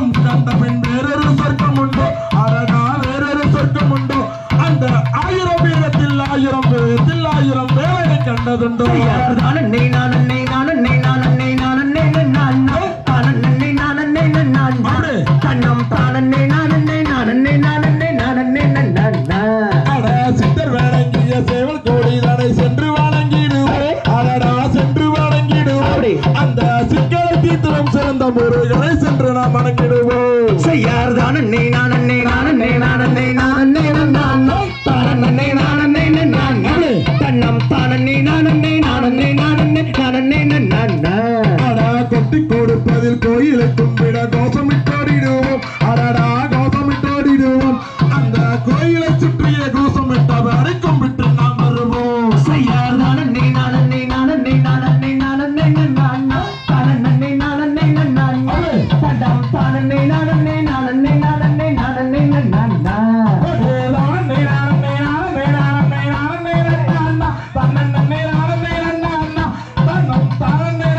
சொர்க்கம் கண்ட பின் வேறொரு சொர்க்கம் உண்டு அடடா வேறொரு சொர்க்கம் உண்டு அந்த ஆயிரம் வீரத்தில் ஆயிரம் வீரத்தில் ஆயிரம் வேலை கண்டதுண்டு தானே நானே நானே நானே நானே நானே தானே நானே நானே தன்னம் தானே நானே நானே நானே நானே நானே அட சித்தர் வணங்கிய சேவல் கோடி தடை சென்று வணங்கிடுவோம் அடடா சென்று வணங்கிடுவோம் அந்த சிக்கலை தீர்த்தம் சிறந்த முருகனை சென்று நாம் வணங்கிடுவோம் தானே நானே நானே நானே நானே நானே அடா கொட்டி கொடுப்பதில் கோயிலை கும்பிட கோஷமிட்டோடிடுவோம் அடடா கோஷமிட்டோடிடுவோம் அந்த கோயிலை சுற்றிய கோஷமிட்டவரை கும்பிட்டு நாம் வருவோம் செய்யார் நானே நானே நானே நானே நானே தானே நானே நானே தன்னம் தானே நானே நானே நானே i don't Amen.